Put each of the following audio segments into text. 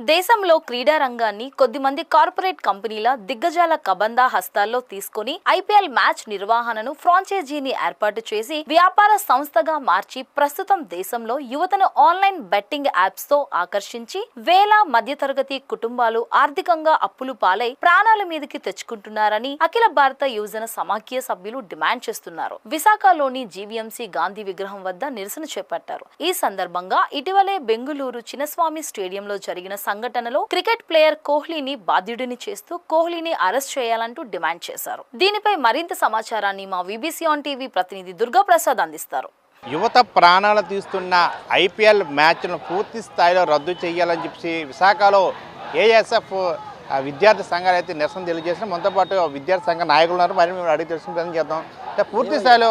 దేశంలో క్రీడా రంగాన్ని కొద్దిమంది కార్పొరేట్ కంపెనీల దిగ్గజాల కబందా హస్తాల్లో తీసుకొని ఐపీఎల్ మ్యాచ్ నిర్వహణను ఫ్రాంచైజీని ఏర్పాటు చేసి వ్యాపార సంస్థగా మార్చి ప్రస్తుతం దేశంలో యువతను ఆన్లైన్ బెట్టింగ్ యాప్స్తో ఆకర్షించి వేల మధ్యతరగతి కుటుంబాలు ఆర్థికంగా అప్పులు పాలై ప్రాణాల మీదకి తెచ్చుకుంటున్నారని అఖిల భారత యువజన సమాఖ్య సభ్యులు డిమాండ్ చేస్తున్నారు. విశాఖలోని జీవీఎంసీ గాంధీ విగ్రహం వద్ద నిరసన చేపట్టారు. ఈ సందర్భంగా ఇటీవలే బెంగుళూరు చిన్నస్వామి స్టేడియంలో జరిగిన సంఘటనలో క్రికెట్ ప్లేయర్ కోహ్లీని బాధ్యుడిని చేస్తూ కోహ్లీని అరెస్ట్ చేయాలంటూ డిమాండ్ చేశారు. దీనిపై మరింత సమాచారాన్ని మా విబిసి ఆన్ టీవీ ప్రతినిధి దుర్గా ప్రసాద్ అందిస్తారు. యువత ప్రాణాలు తీస్తున్న ఐపీఎల్ మ్యాచ్ను పూర్తి స్థాయిలో రద్దు చేయాలని చెప్పి విశాఖలో ఏఎస్ఎఫ్ ఆ, విద్యార్థి సంఘాలు అయితే నిరసన తెలియజేసిన మనతో పాటు విద్యార్థి సంఘ నాయకులు ఉన్నారు. మరి మేము అడిగి తెలుసుకుని ప్రయత్నం చేద్దాం. అంటే పూర్తి స్థాయిలో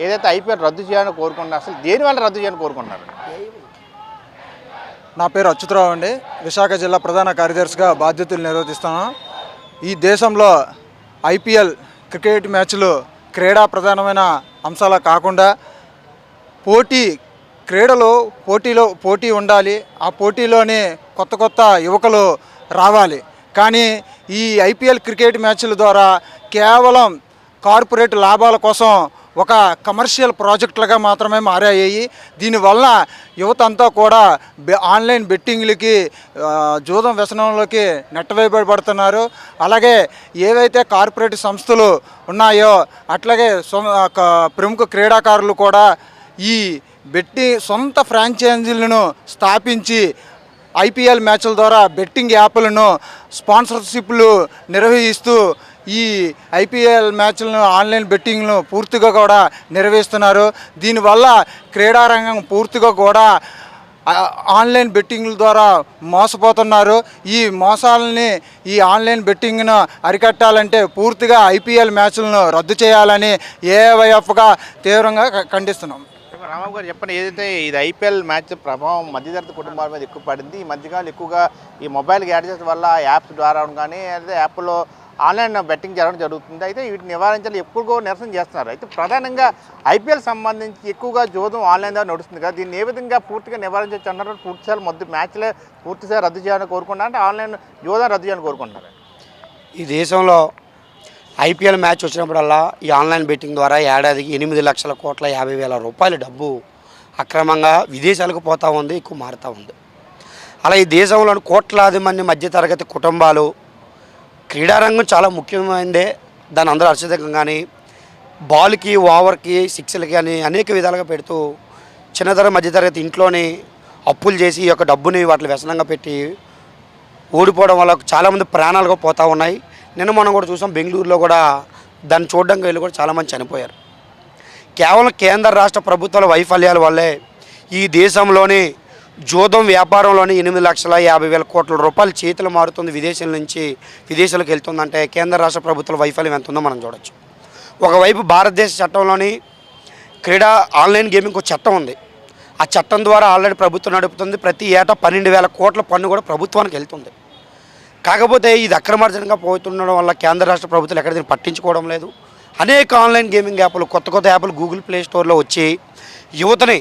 ఏదైతే ఐపీఎల్ రద్దు చేయాలని కోరుకుంటున్నారు అసలు దేని వల్ల రద్దు చేయాలని కోరుకుంటున్నారు? నా పేరు అచ్యుతరావు అండి. విశాఖ జిల్లా ప్రధాన కార్యదర్శిగా బాధ్యతలు నిర్వహిస్తాను ఈ దేశంలో ఐపీఎల్ క్రికెట్ మ్యాచ్లు క్రీడా ప్రధానమైన అంశాల కాకుండా పోటీ క్రీడలో పోటీలో పోటీ ఉండాలి. ఆ పోటీలోనే కొత్త కొత్త యువకులు రావాలి. కానీ ఈ ఐపీఎల్ క్రికెట్ మ్యాచ్ల ద్వారా కేవలం కార్పొరేట్ లాభాల కోసం ఒక కమర్షియల్ ప్రాజెక్టులుగా మాత్రమే మారాయి. దీనివల్ల యువత అంతా కూడా బె- ఆన్లైన్ బెట్టింగ్లకి జూదం వ్యసనంలోకి నెట్టవేయబడుతున్నారు అలాగే ఏవైతే కార్పొరేట్ సంస్థలు ఉన్నాయో అట్లాగే ప్రముఖ క్రీడాకారులు కూడా ఈ బెట్టి సొంత ఫ్రాంచైజీలను స్థాపించి ఐపీఎల్ మ్యాచ్ల ద్వారా బెట్టింగ్ యాప్లను స్పాన్సర్షిప్లు నిర్వహిస్తూ ఈ ఐపీఎల్ మ్యాచ్లను ఆన్లైన్ బెట్టింగ్ను పూర్తిగా కూడా నిర్వహిస్తున్నారు దీనివల్ల క్రీడారంగం పూర్తిగా కూడా ఆన్లైన్ బెట్టింగ్ల ద్వారా మోసపోతున్నారు. ఈ మోసాలని ఈ ఆన్లైన్ బెట్టింగ్ను అరికట్టాలంటే పూర్తిగా ఐపీఎల్ మ్యాచ్లను రద్దు చేయాలని ఏవైఎఫ్గా తీవ్రంగా ఖండిస్తున్నాం. రామాబు గారు చెప్పండి ఏదైతే ఇది ఐపీఎల్ మ్యాచ్ ప్రభావం మధ్యతరగతి కుటుంబాల మీద ఎక్కువ పడింది ఈ మధ్యకాలం ఎక్కువగా ఈ మొబైల్ గ్యాడ్జెట్స్ వల్ల యాప్స్ ద్వారా కానీ లేదా యాప్లో ఆన్లైన్ బెట్టింగ్ జరగడం జరుగుతుంది. అయితే వీటిని నివారించాలి ఎక్కువగా నిరసన చేస్తున్నారు. అయితే ప్రధానంగా ఐపీఎల్ సంబంధించి ఎక్కువగా జోదం ఆన్లైన్ ద్వారా నడుస్తుంది కదా దీన్ని ఏ విధంగా పూర్తిగా నివారించవచ్చు అన్నారు పూర్తిసారి మొదటి మ్యాచ్లే పూర్తిసారి రద్దు చేయాలని కోరుకుంటున్నారు అంటే ఆన్లైన్ జోదం రద్దు చేయాలని కోరుకుంటున్నారు. ఈ దేశంలో ఐపీఎల్ మ్యాచ్ వచ్చినప్పుడల్లా ఈ ఆన్లైన్ బెట్టింగ్ ద్వారా ఏడాదికి ఎనిమిది లక్షల కోట్ల యాభై వేల రూపాయల డబ్బు అక్రమంగా విదేశాలకు పోతూ ఉంది ఎక్కువ మారుతూ ఉంది. అలా ఈ దేశంలోని కోట్లాది మంది మధ్యతరగతి కుటుంబాలు క్రీడారంగం చాలా ముఖ్యమైనదే దాని అందరూ హర్షితంగా కానీ బాల్కి ఓవర్కి సిక్స్లకి అని అనేక విధాలుగా పెడుతూ చిన్నతర మధ్యతరగతి ఇంట్లోనే అప్పులు చేసి ఈ యొక్క డబ్బుని వాటిని వ్యసనంగా పెట్టి ఓడిపోవడం వల్ల చాలామంది ప్రాణాలుగా పోతూ ఉన్నాయి. నిన్న మనం కూడా చూసాం బెంగళూరులో కూడా దాన్ని చూడడానికి వెళ్ళి కూడా చాలామంది చనిపోయారు. కేవలం కేంద్ర రాష్ట్ర ప్రభుత్వాల వైఫల్యాల వల్లే ఈ దేశంలోని జూదం వ్యాపారంలోని ఎనిమిది లక్షల యాభై వేల కోట్ల రూపాయలు చేతులు మారుతుంది. విదేశాల నుంచి విదేశాలకు వెళ్తుందంటే కేంద్ర రాష్ట్ర ప్రభుత్వాల వైఫల్యం ఎంత ఉందో మనం చూడొచ్చు. ఒకవైపు భారతదేశ చట్టంలోని క్రీడా ఆన్లైన్ గేమింగ్ ఒక చట్టం ఉంది. ఆ చట్టం ద్వారా ఆల్రెడీ ప్రభుత్వం నడుపుతుంది. ప్రతి ఏటా పన్నెండు వేల కోట్ల పన్ను కూడా ప్రభుత్వానికి వెళ్తుంది. కాకపోతే ఇది అక్రమార్జనగా పోతుండడం వల్ల కేంద్ర రాష్ట్ర ప్రభుత్వాలు ఎక్కడ దీన్ని పట్టించుకోవడం లేదు. అనేక ఆన్లైన్ గేమింగ్ యాప్లు కొత్త కొత్త యాప్లు గూగుల్ ప్లే స్టోర్లో వచ్చి యువతని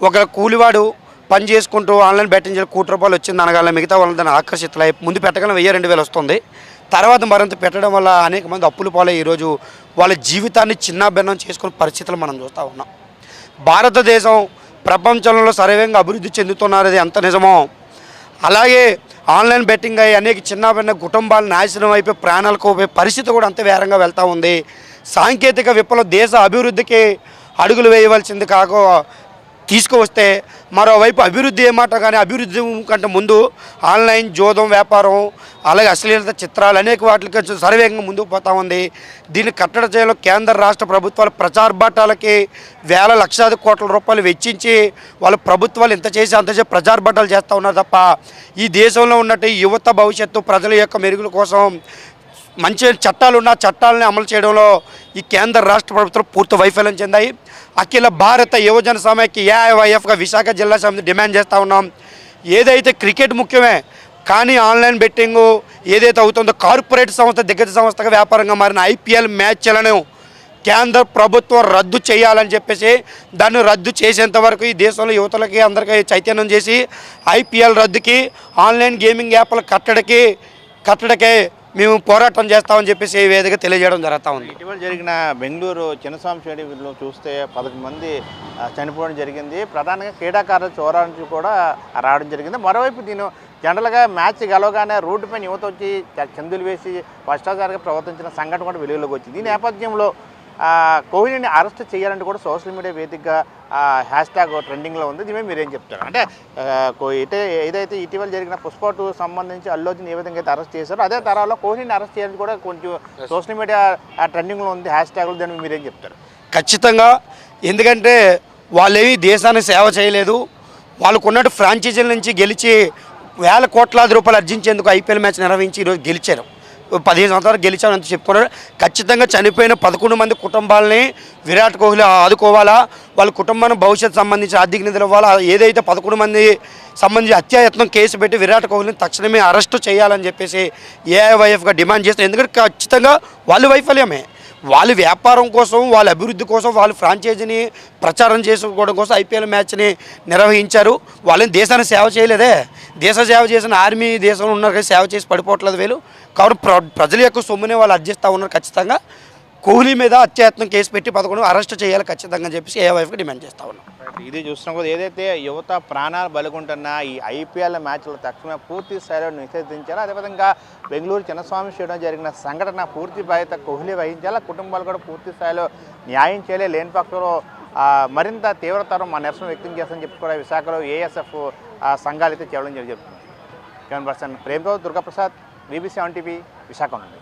ఒక కూలివాడు పని చేసుకుంటూ ఆన్లైన్ బెట్టింగ్ చేయాలి కోటి రూపాయలు వచ్చింది అనగాల మిగతా వాళ్ళని దాన్ని ఆకర్షితులై ముందు పెట్టగలం వెయ్యి రెండు వేలు వస్తుంది. తర్వాత మరింత పెట్టడం వల్ల అనేక మంది అప్పులు పాలై ఈరోజు వాళ్ళ జీవితాన్ని చిన్నాభిన్నం చేసుకునే పరిస్థితులు మనం చూస్తూ ఉన్నాం. భారతదేశం ప్రపంచంలో సర్వేంగా అభివృద్ధి చెందుతున్నది ఎంత నిజమో. అలాగే ఆన్లైన్ బెట్టింగ్ అయ్యి అనేక చిన్నభిన్న కుటుంబాలు నాశనం అయిపోయి ప్రాణాలు కోపోయే పరిస్థితి కూడా అంత వేరంగా వెళ్తూ ఉంది. సాంకేతిక విప్లవం దేశ అభివృద్ధికి అడుగులు వేయవలసింది కాక తీసుకువస్తే మరోవైపు అభివృద్ధి ఏమాట కానీ అభివృద్ధి కంటే ముందు ఆన్లైన్ జోదం వ్యాపారం అలాగే అశ్లీలత చిత్రాలు అనేక వాటికి సర్వేగంగా ముందుకు పోతా ఉంది. దీన్ని కట్టడి చేయాలో కేంద్ర రాష్ట్ర ప్రభుత్వాలు ప్రచార బట్టాలకి వేల లక్షాది కోట్ల రూపాయలు వెచ్చించి వాళ్ళ ప్రభుత్వాలు ఇంత చేసి అంత చేసి ప్రచార బట్టాలు చేస్తూ ఉన్నారు తప్ప ఈ దేశంలో ఉన్నట్టు ఈ యువత భవిష్యత్తు ప్రజల యొక్క మెరుగుల కోసం మంచి చట్టాలు ఉన్న చట్టాలని అమలు చేయడంలో ఈ కేంద్ర రాష్ట్ర ప్రభుత్వం పూర్తి వైఫల్యం చెందాయి. అఖిల భారత యువజన సమైక్య ఏఐవైఎఫ్గా విశాఖ జిల్లా సమితి డిమాండ్ చేస్తూ ఉన్నాం. ఏదైతే క్రికెట్ ముఖ్యమే కానీ ఆన్లైన్ బెట్టింగ్ ఏదైతే అవుతుందో కార్పొరేట్ సంస్థ దిగ్గజ సంస్థగా వ్యాపారంగా మారిన ఐపీఎల్ మ్యాచ్లను కేంద్ర ప్రభుత్వం రద్దు చేయాలని చెప్పేసి దాన్ని రద్దు చేసేంత వరకు ఈ దేశంలో యువతలకి అందరికీ చైతన్యం చేసి ఐపీఎల్ రద్దుకి ఆన్లైన్ గేమింగ్ యాప్ల కట్టడికి కట్టడికే మేము పోరాటం చేస్తామని చెప్పేసి ఈ వేదిక తెలియజేయడం జరుగుతూ ఉంది. ఇటీవల జరిగిన బెంగళూరు చిన్నస్వామి స్టేడియంలో చూస్తే పదకొండు మంది చనిపోవడం జరిగింది. ప్రధానంగా క్రీడాకారుల చోరా నుంచి కూడా రావడం జరిగింది. మరోవైపు దీని జనరల్గా మ్యాచ్ గెలవగానే రోడ్డు పైన యువత వచ్చి చందులు వేసి భ్రష్టాచారంగా ప్రవర్తించిన సంఘటన కూడా వెలుగులోకి వచ్చింది. ఈ నేపథ్యంలో కోహ్లీని అరెస్ట్ చేయాలంటే కూడా సోషల్ మీడియా వేదికగా హ్యాష్ ట్యాగ్ ట్రెండింగ్లో ఉంది. దీని మీరేం చెప్తారు? అంటే ఇటే ఏదైతే ఇటీవల జరిగిన పుష్ప టూ సంబంధించి అల్లు అర్జున్ ఏ విధంగా అయితే అరెస్ట్ చేశారో అదే తరాలో కోహ్లీని అరెస్ట్ చేయాలని కూడా కొంచెం సోషల్ మీడియా ట్రెండింగ్లో ఉంది హ్యాష్ ట్యాగ్లు. దాని మీద మీరేం చెప్తారు? ఖచ్చితంగా. ఎందుకంటే వాళ్ళేమి దేశాన్ని సేవ చేయలేదు. వాళ్ళకు ఉన్నట్టు ఫ్రాంచైజీల నుంచి గెలిచి వేల కోట్లాది రూపాయలు అర్జించేందుకు ఐపీఎల్ మ్యాచ్ నిర్వహించి ఈరోజు గెలిచారు. పదిహేను సంవత్సరాలు గెలిచామని చెప్పుకున్నారు ఖచ్చితంగా చనిపోయిన పదకొండు మంది కుటుంబాలని విరాట్ కోహ్లీ ఆదుకోవాలా? వాళ్ళ కుటుంబానికి భవిష్యత్తు సంబంధించి ఆర్థిక నిధులు ఇవ్వాలా? ఏదైతే పదకొండు మంది సంబంధించి హత్యాయత్నం కేసు పెట్టి విరాట్ కోహ్లీని తక్షణమే అరెస్టు చేయాలని చెప్పేసి ఏఐవైఎఫ్గా డిమాండ్ చేస్తారు ఎందుకంటే ఖచ్చితంగా వాళ్ళు వైఫల్యమే. వాళ్ళ వ్యాపారం కోసం వాళ్ళ అభివృద్ధి కోసం వాళ్ళు ఫ్రాంచైజీని ప్రచారం చేసుకోవడం కోసం ఐపీఎల్ మ్యాచ్ని నిర్వహించారు. వాళ్ళని దేశాన్ని సేవ చేయలేదే. దేశ సేవ చేసిన ఆర్మీ దేశంలో ఉన్నారు కానీ సేవ చేసి పడిపోవట్లేదు వీళ్ళు. కాబట్టి ప్ర ప్రజల యొక్క సొమ్మునే వాళ్ళు అర్జిస్తూ ఉన్నారు ఖచ్చితంగా. కోహ్లీ మీద అత్యయత్నం కేసు పెట్టి పదకొండు అరెస్ట్ చేయాలి ఖచ్చితంగా అని చెప్పేసి ఏవైఫ్కి డిమాండ్ చేస్తా ఉన్నాం. ఇది చూస్తున్నాం కదా ఏదైతే యువత ప్రాణాలు బలుకుంటున్న ఈ ఐపీఎల్ మ్యాచ్లు తక్షణమే పూర్తి స్థాయిలో నిషేధించాలి? అదేవిధంగా బెంగళూరు చిన్నస్వామి స్టేడియం జరిగిన సంఘటన పూర్తి బాధ్యత కోహ్లీ వహించాలి? కుటుంబాలు కూడా పూర్తి స్థాయిలో న్యాయం చేయలే. లేని పక్షంలో మరింత తీవ్రతరం మా నిరసన వ్యక్తం చేస్తామని చెప్పి కూడా విశాఖలో ఏఎస్ఎఫ్ సంఘాలు అయితే చేయడం జరిగింది. చెప్తుంది camera person ప్రేమ్తో Durgaprasad BBC on TV Visakha నుండి.